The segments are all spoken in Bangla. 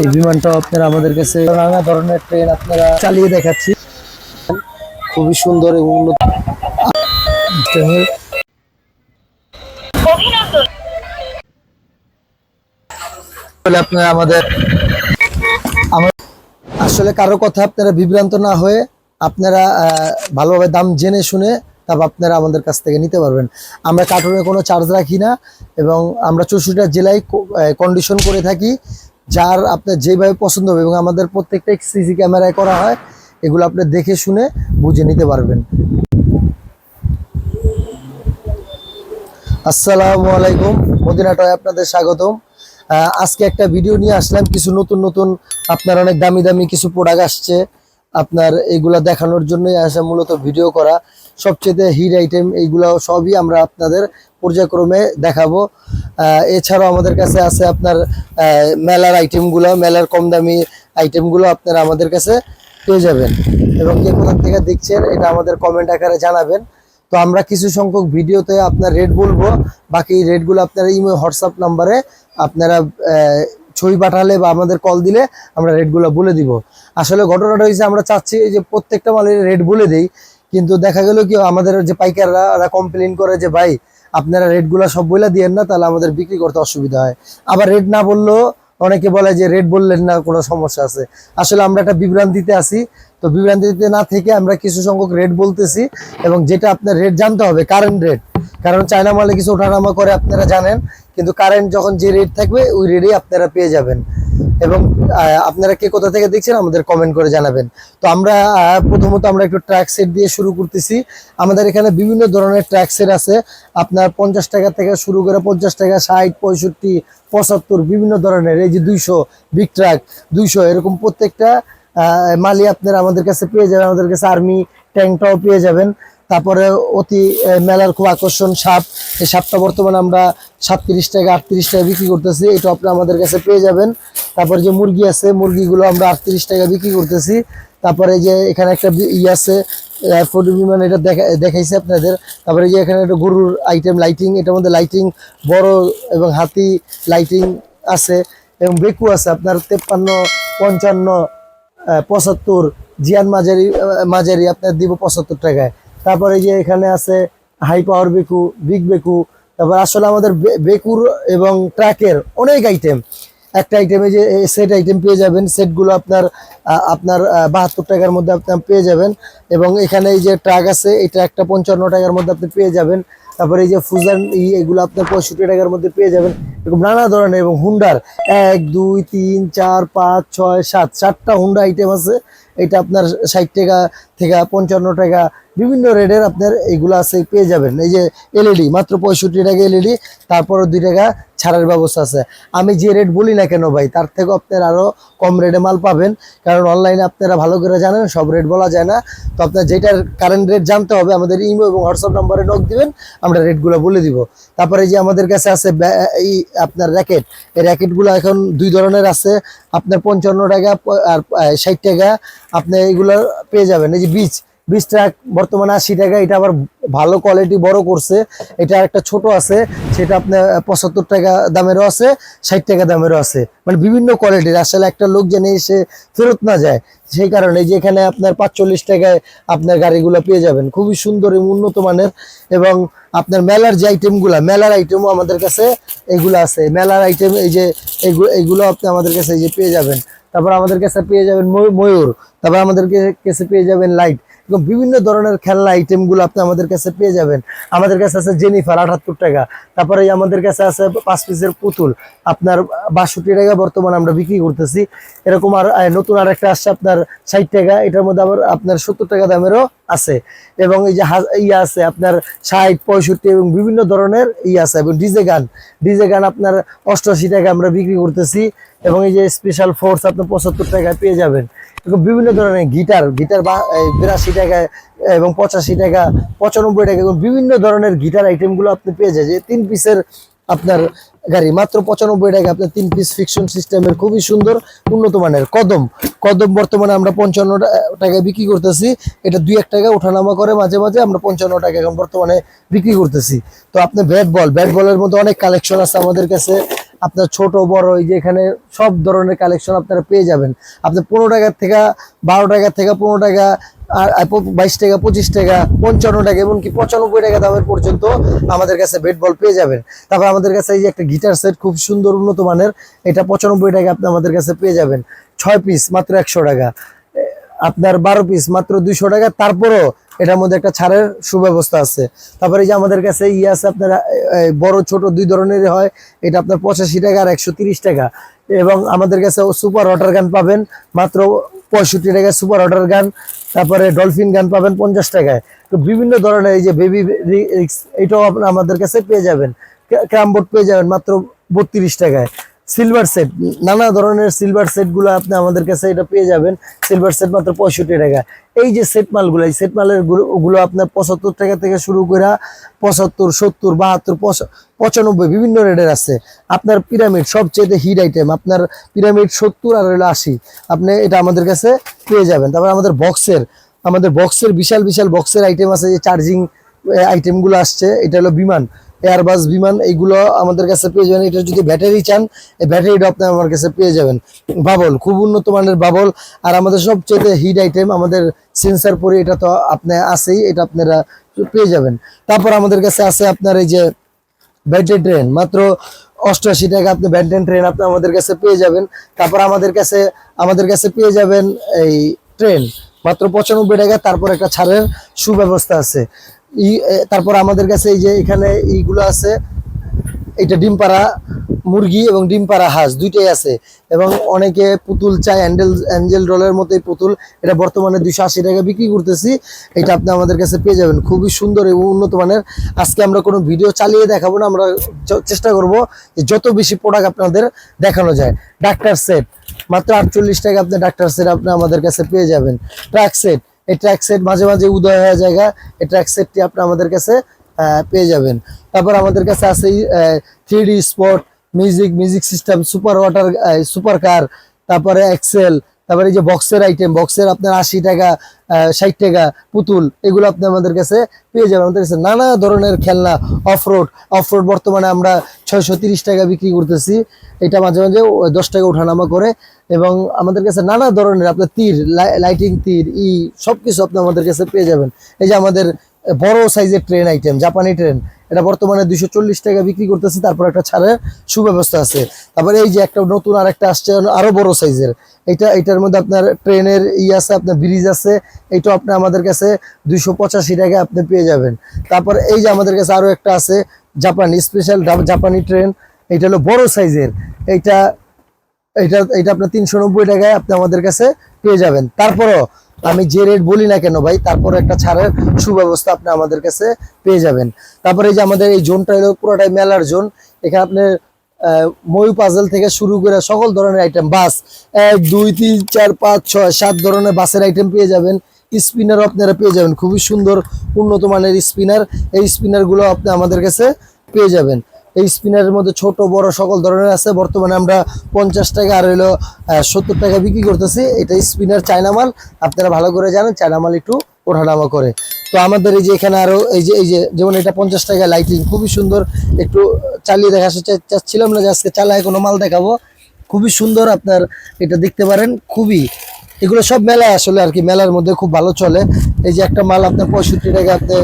এই বিমানটাও আপনারা আমাদের কাছে নানা ধরনের ট্রেন আপনারা চালিয়ে দেখাচ্ছি। খুবই সুন্দর এবং আমাদের আসলে কারও কথা আপনারা বিভ্রান্ত না হয়ে আপনারা ভালোভাবে দাম জেনে শুনে তারপর আপনারা আমাদের কাছ থেকে নিতে পারবেন। আমরা কার্টুনে কোনো চার্জ রাখি না এবং আমরা চৌষট্টি জেলায় কন্ডিশন করে থাকি। যার আপনার যেভাবে পছন্দ হবে এবং আমাদের প্রত্যেকটা সিসি ক্যামেরায় করা হয়, এগুলো আপনি দেখে শুনে বুঝে নিতে পারবেন। আসসালামু আলাইকুম মদিনাটায় আপনাদের স্বাগতম। আজকে একটা ভিডিও নিয়ে আসলাম, কিছু নতুন নতুন, আপনার অনেক দামি দামি কিছু প্রোডাক্ট আসছে। আপনার এইগুলা দেখানোর জন্যই আসা মূলত ভিডিও করা। সবচেয়ে হিট আইটেম এইগুলো সবই আমরা আপনাদের পর্যায়ক্রমে দেখাবো। এছাড়াও আমাদের কাছে আছে আপনার মেলার আইটেমগুলো মেলার কম দামি আইটেমগুলো আপনারা আমাদের কাছে পেয়ে যাবেন। এবং কে কোথার থেকে দেখছেন, এটা আমাদের কমেন্ট আকারে জানাবেন। তো আমরা কিছু সংখ্যক ভিডিওতে আপনার রেট বলব, বাকি রেটগুলো আপনারা ইমেল হোয়াটসঅ্যাপ নাম্বারে আপনারা ছবি পাঠালে বা আমাদের কল দিলে আমরা রেটগুলো বলে দিব। আসলে ঘটনাটা হয়েছে আমরা চাচ্ছি যে প্রত্যেকটা মালের রেট বলে দেই, কিন্তু দেখা গেল কি, আমাদের যে পাইকাররা কমপ্লেন করে যে, ভাই আপনারা রেটগুলো সব বলে দিয়েন না, তাহলে আমাদের বিক্রি করতে অসুবিধা হয়। আবার রেট না বললেও অনেকে বলে যে রেট বললেন না, কোনো সমস্যা আছে। আসলে আমরা একটা বিভ্রান্তিতে আছি। তো বিভ্রান্তিতে না থেকে আমরা কিছু সংখ্যক রেট বলতেছি এবং যেটা আপনার রেট জানতে হবে কারেন্ট রেট কারণ চায়না মালে কিছু ওঠানামা করে আপনারা জানেন, কিন্তু কারেন্ট যখন যে রেট থাকবে, ওই রেটেই আপনারা পেয়ে যাবেন। এবং আপনারা কে কোথা থেকে দেখছেন আমাদের কমেন্ট করে জানাবেন। তো আমরা প্রথমত আমরা একটু ট্র্যাক সেট দিয়ে শুরু করতেছি। আমাদের এখানে বিভিন্ন ধরনের ট্র্যাক সেট আছে। আপনার পঞ্চাশ টাকা থেকে শুরু করে পঞ্চাশ টাকা, ষাট, পঁয়ষট্টি, পঁচাত্তর বিভিন্ন ধরনের, এই যে দুইশো বিগ ট্রাক দুইশো, এরকম প্রত্যেকটা মালই আপনারা আমাদের কাছে পেয়ে যাবেন। আমাদের কাছে আর্মি ট্যাঙ্কটাও পেয়ে যাবেন। তারপরে অতি মেলার খুব আকর্ষণ সাপ। এই সাপটা বর্তমানে আমরা সাতত্রিশ টাকা আটত্রিশ টাকা বিক্রি করতেছি। এটা আপনি আমাদের কাছে পেয়ে যাবেন। তারপরে যে মুরগি আছে, মুরগিগুলো আমরা আটত্রিশ টাকা বিক্রি করতেছি। তারপরে যে এখানে একটা ই আছে ফটো বিমান, এটা দেখা, দেখাইছে আপনাদের। তারপরে যে এখানে একটা গরুর আইটেম লাইটিং এটার মধ্যে লাইটিং বড় এবং হাতি লাইটিং আছে এবং বেকু আছে আপনার তেপ্পান্ন, পঞ্চান্ন পঁচাত্তর, জিয়ান মাঝারি মাঝারি, আপনার দিব পঁচাত্তর টাকায়। তারপরে যে এখানে আছে হাই পাওয়ার বেকু বিগ বেকু, তারপর আসলে আমাদের বেকুর এবং ট্রাকের অনেক আইটেম একটা আইটেমে যে সেট আইটেম পেয়ে যাবেন সেটগুলো আপনার আপনার বাহাত্তর টাকার মধ্যে আপনার পেয়ে যাবেন এবং এখানে এই যে ট্রাক আছে, এই ট্রাকটা পঞ্চান্ন টাকার মধ্যে আপনি পেয়ে যাবেন। তারপরে এই যে ফুজান ই, এগুলো আপনার পঁয়ষট্টি টাকার মধ্যে পেয়ে যাবেন। এরকম নানা ধরনের এবং হুন্ডার এক, দুই, তিন, চার, পাঁচ, ছয়, সাত, সাতটা হুন্ডা আইটেম আছে। এটা আপনার ষাট টাকা থেকে পঞ্চান্ন টাকা বিভিন্ন রেটের আপনার এগুলো আছে, পেয়ে যাবেন। এই যে এলইডি, মাত্র পঁয়ষট্টি টাকা এলইডি তারপরে দুই টাকা ছাড়ার ব্যবস্থা আছে। আমি যে রেট বলি না কেন ভাই, তার থেকে আপনার আরও কম রেটে মাল পাবেন। কারণ অনলাইনে আপনারা ভালো করে জানেন, সব রেট বলা যায় না। তো আপনার যেটার কারেন্ট রেট জানতে হবে, আমাদের ইমো এবং হোয়াটসঅ্যাপ নাম্বারে নক দিবেন, আমরা রেটগুলো বলে দিব। তারপরে যে আমাদের কাছে আছে এই আপনার র্যাকেট এই র্যাকেটগুলো এখন দুই ধরনের আছে। আপনার পঞ্চান্ন টাকা আর ষাট টাকা, আপনি এইগুলো পেয়ে যাবেন। এই যে дивіться, বীজ ট্রাক বর্তমানে আশি টাকা, এটা আবার ভালো কোয়ালিটি বড় করছে। এটা একটা ছোট আছে, সেটা আপনার পঁচাত্তর টাকা দামেরও আছে, ষাট টাকা দামেরও আছে। মানে বিভিন্ন কোয়ালিটির আসলে একটা লোক যেন এসে ফেরত না যায়, সেই কারণে যে এখানে আপনার পাঁচচল্লিশ টাকায় আপনার গাড়িগুলো পেয়ে যাবেন। খুবই সুন্দর এবং উন্নত মানের এবং আপনার মেলার যে আইটেমগুলো মেলার আইটেমও আমাদের কাছে এগুলো আছে। মেলার আইটেম এই যে এইগুলো আপনি আমাদের কাছে এই যে পেয়ে যাবেন। তারপর আমাদের কাছে পেয়ে যাবেন ময়ূর, তারপর আমাদের কাছে পেয়ে যাবেন লাইট এবং বিভিন্ন ধরনের খেলনা আইটেমগুলো আপনি আমাদের কাছে পেয়ে যাবেন। আমাদের কাছে আছে জেনিফার আটাত্তর টাকা। তারপরে আমাদের কাছে আছে পাঁচ পিসের পুতুল। আপনার বাষট্টি টাকা বর্তমানে আমরা বিক্রি করতেছি। এরকম আর নতুন আর একটা আসছে আপনার ষাট টাকা। এটার মধ্যে আবার আপনার সত্তর টাকা দামেরও আছে। এবং এই যে ইয়ে আছে আপনার ষাট, পঁয়ষট্টি এবং বিভিন্ন ধরনের ইয়ে আছে। এবং ডিজে গান। ডিজে গান আপনার অষ্টআশি টাকা আমরা বিক্রি করতেছি। এবং এই যে স্পেশাল ফোর্স আপনার পঁচাত্তর টাকায় পেয়ে যাবেন। বিভিন্ন ধরনের গিটার গিটার বা বিরাশি টাকা এবং পঁচাশি টাকা, পঁচানব্বই টাকা এবং বিভিন্ন ধরনের গিটার আইটেমগুলো আপনি পেয়ে যায় যে তিন পিসের আপনার গাড়ি, মাত্র পঁচানব্বই টাকা। আপনার তিন পিস ফিকশন সিস্টেমের খুবই সুন্দর, উন্নত মানের কদম। কদম বর্তমানে আমরা পঞ্চান্ন টাকায় বিক্রি করতেছি। এটা দুই এক টাকা ওঠানামা করে মাঝে মাঝে আমরা পঞ্চান্ন টাকা এখন বর্তমানে বিক্রি করতেছি। তো আপনি ব্যাট বল, ব্যাট বলের মধ্যে অনেক কালেকশন আছে আমাদের কাছে। আপনার ছোট, বড়, এই যে এখানে সব ধরনের কালেকশন আপনারা পেয়ে যাবেন। আপনার পনেরো টাকার থেকে বারো টাকা থেকে পনেরো টাকা, আর বাইশ টাকা, পঁচিশ টাকা, পঞ্চান্ন টাকা, এমনকি পঁচানব্বই টাকা দামের পর্যন্ত আমাদের কাছে বেট বল পেয়ে যাবেন। তারপর আমাদের কাছে এই যে একটা গিটার সেট খুব সুন্দর, উন্নত মানের, এটা পঁচানব্বই টাকা আপনি আমাদের কাছে পেয়ে যাবেন। ছয় পিস মাত্র একশো টাকা। আপনার বারো পিস মাত্র দুইশো টাকা। তারপরও এটার মধ্যে একটা ছাড়ের সুব্যবস্থা আছে। তারপরে যে আমাদের কাছে ইয়ে আছে আপনার বড়, ছোট দুই ধরনের হয়। এটা আপনার পঁচাশি টাকা আর একশো টাকা। এবং আমাদের কাছে সুপার ওয়াটার গান পাবেন, মাত্র পঁয়ষট্টি টাকায় সুপার ওয়াটার গান। তারপরে ডলফিন গান পাবেন পঞ্চাশ টাকায়। তো বিভিন্ন ধরনের এই যে বেবি রিক্স, এটাও আপনার আমাদের কাছে পেয়ে যাবেন। ক্রামবোর্ড পেয়ে যাবেন মাত্র বত্রিশ টাকায়। সিলভার সেট নানা ধরনের সিলভার সেটগুলো আপনি আমাদের কাছে এটা পেয়ে যাবেন। সিলভার সেট মাত্র পঁয়ষট্টি টাকা। এই যে সেট মালগুলো এই সেট মালের গুলো- আপনার পঁচাত্তর টাকা থেকে শুরু করে পঁচাত্তর, সত্তর, বাহাত্তর পঁচানব্বই বিভিন্ন রেটের আছে। আপনার পিরামিড সবচেয়ে হিট আইটেম আপনার পিরামিড সত্তর আর হলো আশি। আপনি এটা আমাদের কাছে পেয়ে যাবেন। তারপর আমাদের বক্সের আমাদের বক্সের বিশাল বিশাল বক্সের আইটেম আছে যে চার্জিং আইটেমগুলো আসছে। এটা হলো বিমান। এয়ারবাস বিমান এইগুলো আমাদের কাছে পেয়ে যাবেন। এটা যদি ব্যাটারি চান, এই ব্যাটারিটা আপনি আমার কাছে পেয়ে যাবেন। বাবল, খুব উন্নত মানের বাবল। আর আমাদের সবচেয়ে হিট আইটেম আমাদের সেন্সার পরে এটা তো আপনি আছেই, এটা আপনারা পেয়ে যাবেন। তারপর আমাদের কাছে আছে আপনার এই যে ব্যান্টেন ট্রেন, মাত্র অষ্টআশি টাকা আপনি ব্যান্টেন ট্রেন আপনি আমাদের কাছে পেয়ে যাবেন। তারপর আমাদের কাছে আমাদের কাছে পেয়ে যাবেন এই ট্রেন, মাত্র পঁচানব্বই টাকা। তারপর একটা ছাড়ের সুব্যবস্থা আছে। তারপর আমাদের কাছে এই যে এখানে এইগুলো আছে এটা ডিম পাড়া মুরগি এবং ডিম পাড়া হাঁস, দুইটাই আছে। এবং অনেকে পুতুল চায়, অ্যান্ডেল, অ্যাঞ্জেল রোলের মতো এই পুতুল। এটা বর্তমানে দুইশো আশি টাকা বিক্রি করতেছি। এটা আপনি আমাদের কাছে পেয়ে যাবেন। খুবই সুন্দর এবং উন্নত মানের। আজকে আমরা কোনো ভিডিও চালিয়ে দেখাবো না, আমরা চেষ্টা করব যে যত বেশি প্রোডাক্ট আপনাদের দেখানো যায়। ডাক্তার সেট মাত্র আটচল্লিশ টাকা আপনি ডাক্তার সেট আপনি আমাদের কাছে পেয়ে যাবেন। ট্র্যাক সেট এই ট্র্যাক সেট মাঝে মাঝে উদয় হয়ে জায়গা, এই ট্র্যাক সেটটি আপনি আমাদের কাছে পেয়ে যাবেন। তারপর আমাদের কাছে আছে three spot music music system super water super car তারপরে এক্সেল তারপরে এই যে বক্সের আইটেম বক্সের আপনার আশি টাকা ষাট টাকা, পুতুল, এগুলো আপনি আমাদের কাছে পেয়ে যাবেন। আমাদের কাছে নানা ধরনের খেলনা অফরোড অফরোড বর্তমানে আমরা ছয়শো টাকা বিক্রি করতেছি। এটা মাঝে মাঝে দশ টাকা ওঠানামা করে এবং আমাদের কাছে নানা ধরনের আপনার তীর লাইটিং তীর, ই সব কিছু আপনি আমাদের কাছে পেয়ে যাবেন। এই যে আমাদের বড় সাইজের ট্রেন আইটেম জাপানি ট্রেন এটা বর্তমানে দুইশো চল্লিশ টাকা বিক্রি করতেছি, তারপর একটা ছাড়ের সুব্যবস্থা আছে। তারপরে এই যে একটা নতুন আর একটা আসছে আরও বড় সাইজের। এটা, এটার মধ্যে আপনার ট্রেনের ই আছে, আপনার ব্রিজ আছে এইটাও আপনি আমাদের কাছে দুইশো পঁচাশি টাকা আপনি পেয়ে যাবেন। তারপর এই যে আমাদের কাছে আরও একটা আছে জাপানি স্পেশাল জাপানি ট্রেন এটা হলো বড় সাইজের। এইটা এটা এটা আপনার তিনশো নব্বই টাকায় আপনি আমাদের কাছে পেয়ে যাবেন। তারপরও আমি যে রেট বলি না কেন ভাই তারপর একটা ছাড়ের সুব্যবস্থা আপনি আমাদের কাছে পেয়ে যাবেন। তারপরে এই যে আমাদের এই জোনটা হলো পুরোটাই মেলার জোন, এখানে আপনি ময়ূর পাজল থেকে শুরু করে সকল ধরনের আইটেম বাস এক, দুই, তিন, চার, পাঁচ, ছয়, সাত ধরনের বাসের আইটেম পেয়ে যাবেন। স্পিনারও আপনারা পেয়ে যাবেন। খুবই সুন্দর, উন্নত মানের স্পিনার এই স্পিনারগুলো আপনি আমাদের কাছে পেয়ে যাবেন। এই স্পিনারের মধ্যে ছোট, বড় সকল ধরনের আছে। বর্তমানে আমরা পঞ্চাশ টাকা আর হলো সত্তর টাকা বিক্রি করতেছি। এটা স্পিনার চায়না মাল। আপনারা ভালো করে জানেন, চায়না মাল একটু ওঠানামা করে। তো আমাদের এই যে এখানে আরও, এই যে এই যে, যেমন এটা পঞ্চাশ টাকা লাইটিং খুবই সুন্দর। একটু চালিয়ে দেখা চাচ্ছিলাম না যে আজকে চালায় কোনো মাল দেখাবো। খুবই সুন্দর আপনার এটা দেখতে পারেন, খুবই। এগুলো সব মেলায় আসলে আর কি, মেলার মধ্যে খুব ভালো চলে। এই যে একটা মাল আপনার পঁয়ষট্টি টাকা আপনি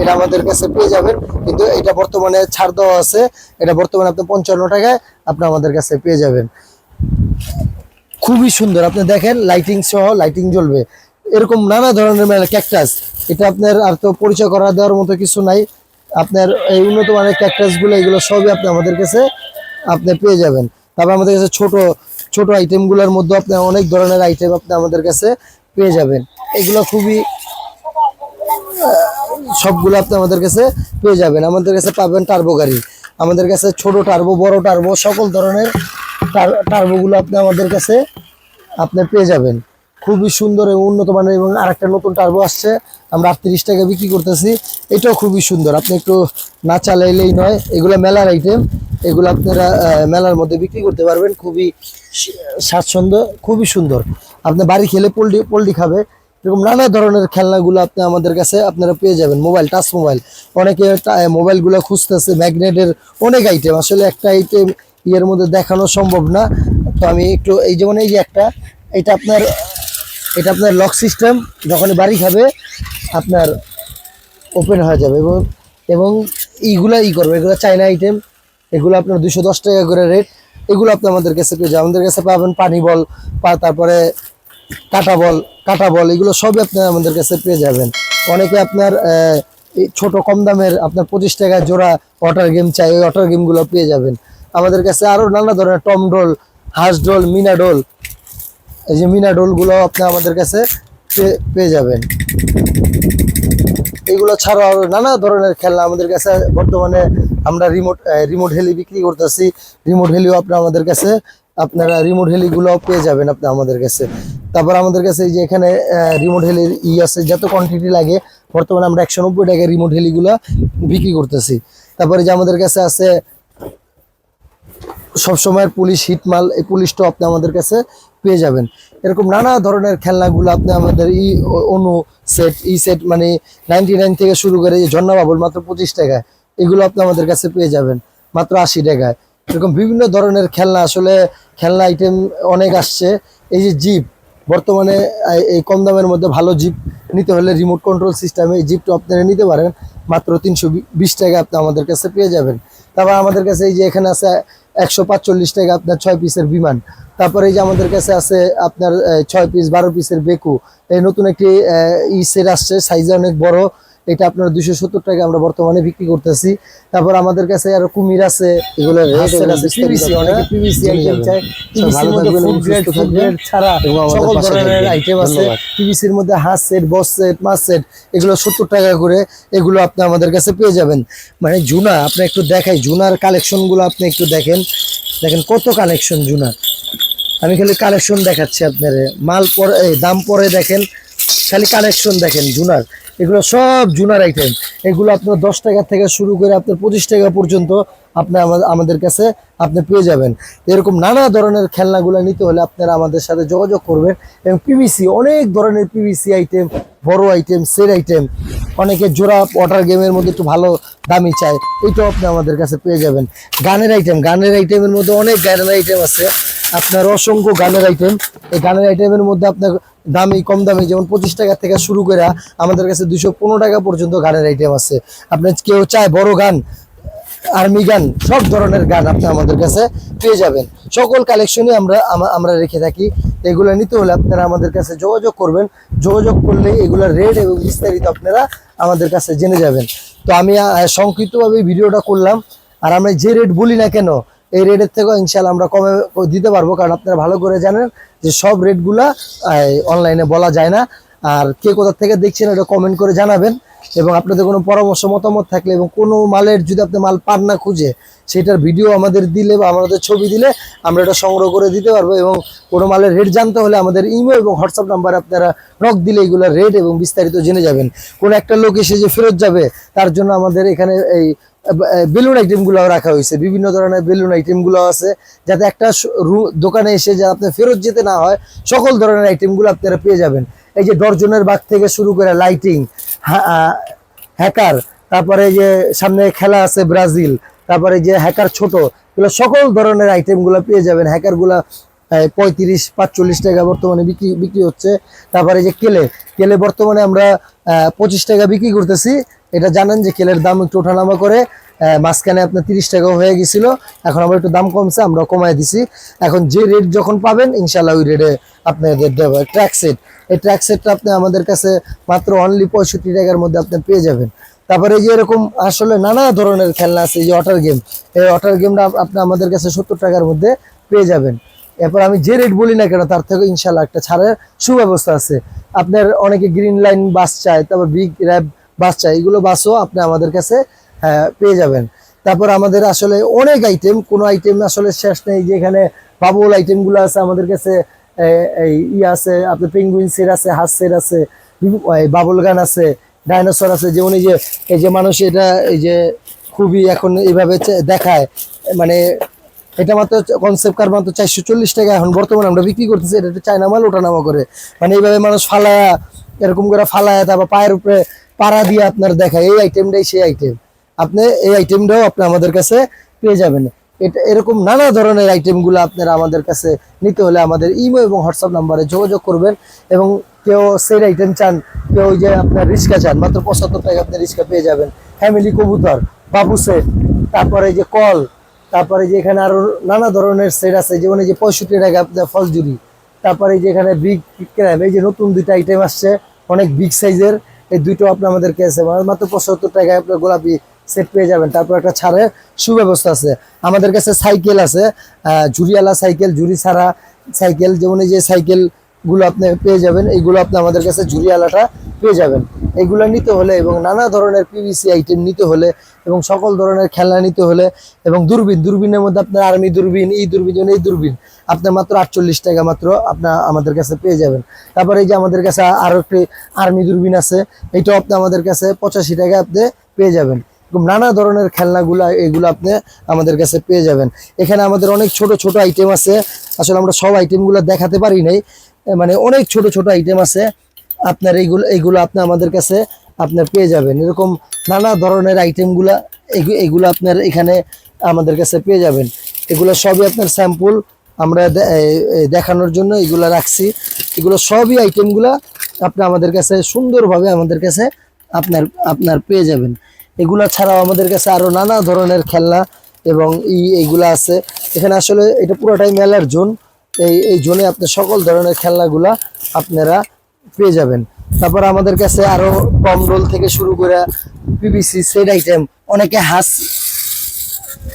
এটা আমাদের কাছে পেয়ে যাবেন। কিন্তু এটা বর্তমানে ছাড় দেওয়া আছে। এটা বর্তমানে আপনি পঞ্চান্ন টাকায় আপনি আমাদের কাছে পেয়ে যাবেন। খুবই সুন্দর। আপনি দেখেন লাইটিং সহ লাইটিং জ্বলবে। এরকম নানা ধরনের মেলা ক্যাকটাস এটা আপনার আর তো পরিচয় করা দেওয়ার মতো কিছু নাই। আপনার এই উন্নত মানের ক্যাকটাসগুলো এগুলো সবই আপনি আমাদের কাছে, আপনি পেয়ে যাবেন। তারপর আমাদের কাছে ছোট ছোট আইটেমগুলোর মধ্যে আপনি অনেক ধরনের আইটেম আপনি আমাদের কাছে পেয়ে যাবেন। এগুলো খুবই সবগুলো আপনি আমাদের কাছে পেয়ে যাবেন। আমাদের কাছে পাবেন টার্বো গাড়ি। আমাদের কাছে ছোট টার্বো বড় টার্বো সকল ধরনের টার্বোগুলো আপনি আমাদের কাছে, আপনি পেয়ে যাবেন। খুবই সুন্দর এবং উন্নত মানের এবং আরেকটা নতুন টার্বো আসছে। আমরা আটত্রিশ টাকা বিক্রি করতেছি। এটাও খুবই সুন্দর। আপনি একটু না চালাইলেই নয়, এগুলো মেলার আইটেম এগুলো আপনারা মেলার মধ্যে বিক্রি করতে পারবেন। খুবই স্বাচ্ছন্দ্য, খুবই সুন্দর। আপনি বাড়ি খেলে পোল্ট্রি পোল্ট্রি খাবে। এরকম নানা ধরনের খেলনাগুলো আপনি আমাদের কাছে আপনারা পেয়ে যাবেন, মোবাইল, টাচ মোবাইল। অনেকে মোবাইলগুলো খুঁজতেছে, ম্যাগনেটের অনেক আইটেম আসলে একটা আইটেম ইয়ের মধ্যে দেখানো সম্ভব না। তো আমি একটু, এই যেমন এই যে একটা, এটা আপনার এটা আপনার লক সিস্টেম যখন বাড়ি খাবে, আপনার ওপেন হয়ে যাবে এবং এবং এইগুলো ই করবে, এগুলো চাইনা আইটেম এগুলো আপনার দুশো দশ টাকা করে রেট এগুলো আপনি আমাদের কাছে পেয়ে যাবেন। আমাদের কাছে পাবেন পানি বল তারপরে কাটা বল কাটা বল, এগুলো সবই আপনি আমাদের কাছে পেয়ে যাবেন। অনেকে আপনার এই ছোট কম দামের আপনার পঁচিশ টাকা জোড়া ওয়াটার গেম চাই, ওই ওয়াটার গেমগুলো পেয়ে যাবেন। আমাদের কাছে আরও নানা ধরনের টম ডোল হাঁস ডোল মিনা ডোল এই যে মিনা ডোলগুলো আপনি আমাদের কাছে পেয়ে যাবেন। এগুলো ছাড়াও আরও নানা ধরনের খেলনা আমাদের কাছে বর্তমানে আমরা রিমোট রিমোট হেলি বিক্রি করতেছি। রিমোট হেলিও আপনার আমাদের কাছে, আপনারা রিমোট হেলিগুলো পেয়ে যাবেন আপনি আমাদের কাছে। তারপর আমাদের কাছে এই যে এখানে রিমোট হেলির ই আছে, যত কোয়ান্টিটি লাগে, বর্তমানে আমরা একশো নব্বই টাকায় রিমোট হেলিগুলো বিক্রি করতেছি। তারপরে যে আমাদের কাছে আছে, সবসময়ের পুলিশ, হিটমাল, এই পুলিশটাও আপনি আমাদের কাছে পেয়ে যাবেন। এরকম নানা ধরনের খেলনাগুলো আপনি আমাদের ই অনু সেট ই সেট মানে নাইনটি নাইন থেকে শুরু করে এই বাবুল মাত্র পঁচিশ টাকায়, এগুলো আপনি আমাদের কাছে পেয়ে যাবেন, মাত্র আশি টাকায়। এরকম বিভিন্ন ধরনের খেলনা, আসলে খেলনা আইটেম অনেক আসছে। এই যে জিপ বর্তমানে এই কম দামের মধ্যে ভালো জিপ নিতে হলে রিমোট কন্ট্রোল সিস্টেমে এই জিপটা আপনারা নিতে পারেন, মাত্র তিনশো বিশ টাকা আপনি আমাদের কাছে পেয়ে যাবেন। তারপর আমাদের কাছে এই যে এখানে আছে একশো পাঁচচল্লিশ টাকা আপনার ছয় পিসের বিমান। তারপরে এই যে আমাদের কাছে আছে আপনার ছয় পিস বারো পিসের বেকু। এই নতুন একটি ই সেট আসছে সাইজে অনেক বড়। এটা আপনার দুশো সত্তর টাকা আমরা বর্তমানে বিক্রি করতেছি। তারপর আমাদের কাছে আরও কুমির আছে। এগুলো ছাড়া সকল ধরনের আইটেম আছে। পিভিসির মধ্যে হাঁস সেট বস সেট মাছ সেট এগুলো সত্তর টাকা করে এগুলো আপনি আমাদের কাছে পেয়ে যাবেন। মানে জুনা আপনি একটু দেখাই জুনার কালেকশনগুলো আপনি একটু দেখেন। দেখেন কত কালেকশন জুনার। আমি খালি কালেকশন দেখাচ্ছি আপনার। মাল পরে দাম পরে দেখেন, খালি কালেকশন দেখেন, জুনার। এগুলো সব জুনার আইটেম এগুলো আপনার দশ টাকা থেকে শুরু করে আপনার পঁচিশ টাকা পর্যন্ত আপনি আমাদের কাছে আপনি পেয়ে যাবেন। এরকম নানা ধরনের খেলনাগুলো নিতে হলে আপনারা আমাদের সাথে যোগাযোগ করবেন এবং পিভিসি অনেক ধরনের পিভিসি আইটেম বড় আইটেম সেট আইটেম অনেকে জোড়া ওয়াটার গেমের মধ্যে একটু ভালো দামি চায়। এটাও আপনি আমাদের কাছে পেয়ে যাবেন। গানের আইটেম গানের আইটেমের মধ্যে অনেক গানের আইটেম আছে। আপনার অসংখ্য গানের আইটেম এই গানের আইটেমের মধ্যে আপনার দামি, কম দামি, যেমন পঁচিশ টাকা থেকে শুরু করে আমাদের কাছে দুশো পনেরো টাকা পর্যন্ত গানের আইটেম আছে। আপনার কেউ চায় বড় গান আর্মি গান, সব ধরনের গান আপনি আমাদের কাছে পেয়ে যাবেন। সকল কালেকশনই আমরা আমরা রেখে থাকি। এগুলো নিতে হলে আপনারা আমাদের কাছে যোগাযোগ করবেন। যোগাযোগ করলে এগুলোর রেট এবং বিস্তারিত আপনারা আমাদের কাছে জেনে যাবেন। তো আমি সংক্ষিপ্তভাবে ভিডিওটা করলাম। আর আমরা যে রেট বলি না কেন, এই রেটের থেকেও ইনশাল্লাহ আমরা কমে দিতে পারব। কারণ আপনারা ভালো করে জানেন যে সব রেটগুলা অনলাইনে বলা যায় না। আর কে কোথা থেকে দেখছেন, এটা কমেন্ট করে জানাবেন। এবং আপনাদের কোনো পরামর্শ, মতামত থাকলে এবং কোনো মালের যদি আপনি মাল পান না খুঁজে, সেটার ভিডিও আমাদের দিলে বা আমাদের ছবি দিলে আমরা এটা সংগ্রহ করে দিতে পারব এবং কোনো মালের রেট জানতে হলে আমাদের ইমেল এবং হোয়াটসঅ্যাপ নাম্বার আপনারা নক দিলে এগুলোর রেট এবং বিস্তারিত জেনে যাবেন। কোনো একটা লোক এসে যে ফেরত যাবে, তার জন্য আমাদের এখানে এই বেলুন আইটেমগুলো রাখা হয়েছে। বিভিন্ন ধরনের বেলুন আইটেমগুলো আছে, যাতে একটা দোকানে এসে যা আপনার ফেরত যেতে না হয়, সকল ধরনের আইটেমগুলো আপনারা পেয়ে যাবেন। এই যে দর্জনের বাগ থেকে শুরু করে লাইটিং হ্যাকার তারপরে যে সামনে খেলা আছে ব্রাজিল, তারপরে যে হ্যাকার ছোট, এগুলো সকল ধরনের আইটেমগুলো পেয়ে যাবেন। হ্যাকারগুলা পঁয়ত্রিশ, পাঁচচল্লিশ টাকা বর্তমানে বিক্রি বিক্রি হচ্ছে। তারপরে যে কেলে কেলে বর্তমানে আমরা পঁচিশ টাকা বিক্রি করতেছি। এটা জানেন যে কেলের দাম একটু ওঠানামা করে। মাঝখানে আপনার তিরিশ টাকাও হয়ে গেছিল। এখন আবার একটু দাম কমছে আমরা কমায় দিছি। এখন যে রেট যখন পাবেন ইনশাল্লাহ ওই রেটে আপনাদের দেবো। ট্র্যাক সেট এই ট্র্যাক সেটটা আপনি আমাদের কাছে মাত্র অনলি পঁয়ষট্টি টাকার মধ্যে আপনি পেয়ে যাবেন। তারপরে যে এরকম আসলে নানা ধরনের খেলনা আছে, এই যে ওয়াটার গেম এই ওয়াটার গেমটা আপনি আমাদের কাছে সত্তর টাকার মধ্যে পেয়ে যাবেন। এরপর আমি যে রেট বলি না কেন, তার থেকে ইনশাল্লাহ একটা ছাড়ের সুব্যবস্থা আছে। আপনার অনেকে গ্রিন লাইন বাস চায়, তারপর বিগ র্যাব বাস চায়, এগুলো বাসও আপনি আমাদের কাছে পেয়ে যাবেন। তারপর আমাদের আসলে অনেক আইটেম কোনো আইটেম আসলে শেষ নেই। যেখানে বাবুল আইটেমগুলো আছে, আমাদের কাছে এই ই আছে, আপনার পেঙ্গুইন সেট আছে, হাঁস আছে বাবুল গান আছে ডাইনোসর আছে। যেমন এই যে এই যে মানুষ এটা, এই যে খুবই এখন এইভাবে দেখায়। মানে এটা মাত্র কনসেপ্ট কার মাত্র চারশো চল্লিশ টাকা। এখন বর্তমানে আমরা বিক্রি করতেছি, এটা একটু চায়না মাল ওঠানামা করে। মানে এইভাবে মানুষ ফালায়া, এরকম করে ফালায়া, তারপর পায়ের উপরে পাড়া দিয়ে আপনার দেখায়। এই আইটেমটাই সেই আইটেম আপনি এই আইটেমটাও আপনি আমাদের কাছে পেয়ে যাবেন। এটা এরকম নানা ধরনের আইটেমগুলো আপনারা আমাদের কাছে নিতে হলে আমাদের ইমো এবং হোয়াটসঅ্যাপ নাম্বারে যোগাযোগ করবেন এবং কেউ সেল আইটেম চান, কেউ ওই যে আপনার রিক্সা চান, মাত্র পঁচাত্তর টাকা আপনি রিক্সা পেয়ে যাবেন। ফ্যামিলি কবুতর, বাবু সেট, তারপরে যে কল, তারপরে যে এখানে আরও নানা ধরনের সেট আছে, যেমন এই যে পঁয়ষট্টি টাকা আপনার ফলজুরি তারপরে যে এখানে বিগ ক্র্যাব এই যে নতুন দুইটা আইটেম আসছে, অনেক বিগ সাইজের এই দুইটো আপনার আমাদের কাছে মাত্র পঁচাত্তর টাকায় আপনার গোলাপি সেট পেয়ে যাবেন। তারপর একটা ছাড়ের সুব্যবস্থা আছে। আমাদের কাছে সাইকেল আছে ঝুড়িওয়ালা সাইকেল, ঝুড়ি ছাড়া সাইকেল, যেমন এই যে সাইকেলগুলো আপনি পেয়ে যাবেন, এইগুলো আপনি আমাদের কাছে ঝুড়িওয়ালাটা পেয়ে যাবেন। এগুলো নিতে হলে এবং নানা ধরনের পিভিসি আইটেম নিতে হলে এবং সকল ধরনের খেলনা নিতে হলে এবং দূরবীন, দূরবীনের মধ্যে আপনার আর্মি দূরবীন এই দূরবীন এই দূরবীন আপনার মাত্র আটচল্লিশ টাকা মাত্র আপনার আমাদের কাছে পেয়ে যাবেন। তারপরে এই যে আমাদের কাছে আরও একটি আর্মি দূরবীন আছে, এটাও আপনি আমাদের কাছে পঁচাশি টাকা আপনি পেয়ে যাবেন। নানা ধরনের খেলনাগুলো, এগুলো আপনি আমাদের কাছে পেয়ে যাবেন। এখানে আমাদের অনেক ছোট ছোট আইটেম আছে। আসলে আমরা সব আইটেমগুলো দেখাতে পারি নাই। মানে অনেক ছোট ছোট আইটেম আছে। আপনার এইগুলো এইগুলো আপনি আমাদের কাছে আপনার পেয়ে যাবেন। এরকম নানা ধরনের আইটেমগুলা এগু- এগুলো আপনার এখানে আমাদের কাছে পেয়ে যাবেন। এগুলো সবই আপনার স্যাম্পল আমরা দেখানোর জন্য এগুলো রাখছি। এগুলো সবই আইটেমগুলা আপনি আমাদের কাছে সুন্দরভাবে আমাদের কাছে আপনার আপনার পেয়ে যাবেন। এগুলা ছাড়াও আমাদের কাছে আরও নানা ধরনের খেলনা এবং ই এইগুলো আছে। এখানে আসলে এটা পুরোটাই মেলার জোন। এই এই জোনে আপনি সকল ধরনের খেলনাগুলা আপনারা পেয়ে যাবেন। তারপর আমাদের কাছে আরও কম রোল থেকে শুরু করে পিবিসি সেট আইটেম, অনেকে হাস,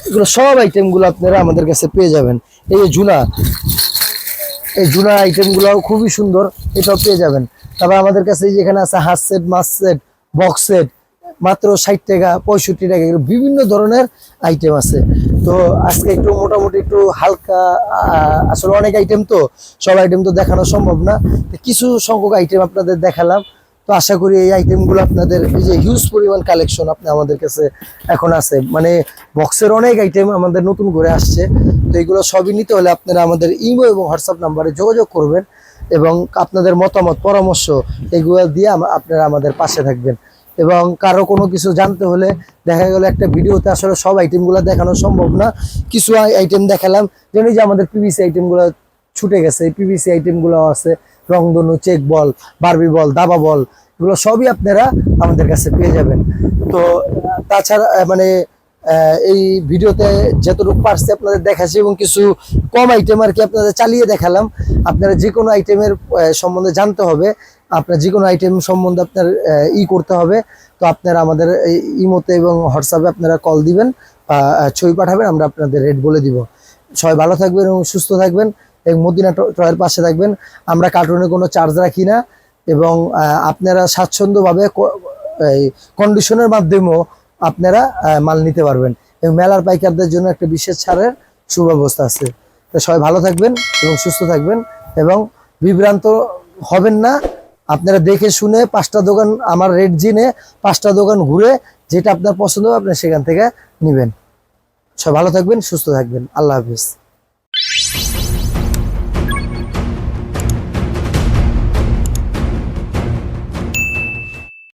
এগুলো সব আইটেমগুলো আপনারা আমাদের কাছে পেয়ে যাবেন। এই যে জুনা এই জুনা আইটেমগুলো খুবই সুন্দর, এটাও পেয়ে যাবেন। তারপর আমাদের কাছে এই যে এখানে আছে হাস সেট, মাছ সেট, বক্স সেট মাত্র ষাট টাকা, পঁয়ষট্টি টাকা এগুলো বিভিন্ন ধরনের আইটেম আছে। তো আজকে একটু মোটামুটি একটু হালকা আসলে অনেক আইটেম তো, সব আইটেম তো দেখানো সম্ভব না। কিছু সংখ্যক আইটেম আপনাদের দেখালাম। তো আশা করি এই আইটেমগুলো আপনাদের, এই যে হিউজ পরিমাণ কালেকশন আপনি আমাদের কাছে এখন আছে। মানে বক্সের অনেক আইটেম আমাদের নতুন করে আসছে। তো এগুলো সবই নিতে হলে আপনারা আমাদের ইমো এবং হোয়াটসঅ্যাপ নাম্বারে যোগাযোগ করবেন এবং আপনাদের মতামত, পরামর্শ এগুলো দিয়ে আপনারা আমাদের পাশে থাকবেন। এবং কারও কোনো কিছু জানতে হলে দেখা গেল একটা ভিডিওতে আসলে সব আইটেমগুলো দেখানো সম্ভব না। কিছু আইটেম দেখালাম যেন যে আমাদের পিভিসি আইটেমগুলো ছুটে গেছে। পিভিসি আইটেমগুলো আছে, রংধনু, চেক বল বারবি বল, দাবা বল, এগুলো সবই আপনারা আমাদের কাছে পেয়ে যাবেন। তো, তাছাড়া মানে এই ভিডিওতে যতটুকু পারছি আপনাদের দেখাচ্ছি এবং কিছু কম আইটেম আর কি আপনাদের চালিয়ে দেখালাম। আপনারা যে কোনো আইটেমের সম্বন্ধে জানতে হবে। আপনার যে কোনো আইটেম সম্বন্ধে আপনার ই করতে হবে, তো আপনারা আমাদের ইমোতে এবং হোয়াটসঅ্যাপে আপনারা কল দিবেন বা ছবি পাঠাবেন, আমরা আপনাদের রেট বলে দিব। সবাই ভালো থাকবেন এবং সুস্থ থাকবেন এবং মদিনা ট- টয়ের পাশে থাকবেন। আমরা কার্টুনে কোনো চার্জ রাখি না এবং আপনারা স্বাচ্ছন্দ্যভাবে এই কন্ডিশনের মাধ্যমেও আপনারা মাল নিতে পারবেন এবং মেলার পাইকারদের জন্য একটা বিশেষ ছাড়ের সুব্যবস্থা আছে। তো সবাই ভালো থাকবেন এবং সুস্থ থাকবেন এবং বিভ্রান্ত হবেন না। আপনারা দেখে শুনে পাঁচটা দোকান আমার রেট জিনে পাঁচটা দোকান ঘুরে যেটা আপনার পছন্দ হবে আপনি সেখান থেকে নেবেন। সব ভালো থাকবেন, সুস্থ থাকবেন। আল্লাহ হাফিজ।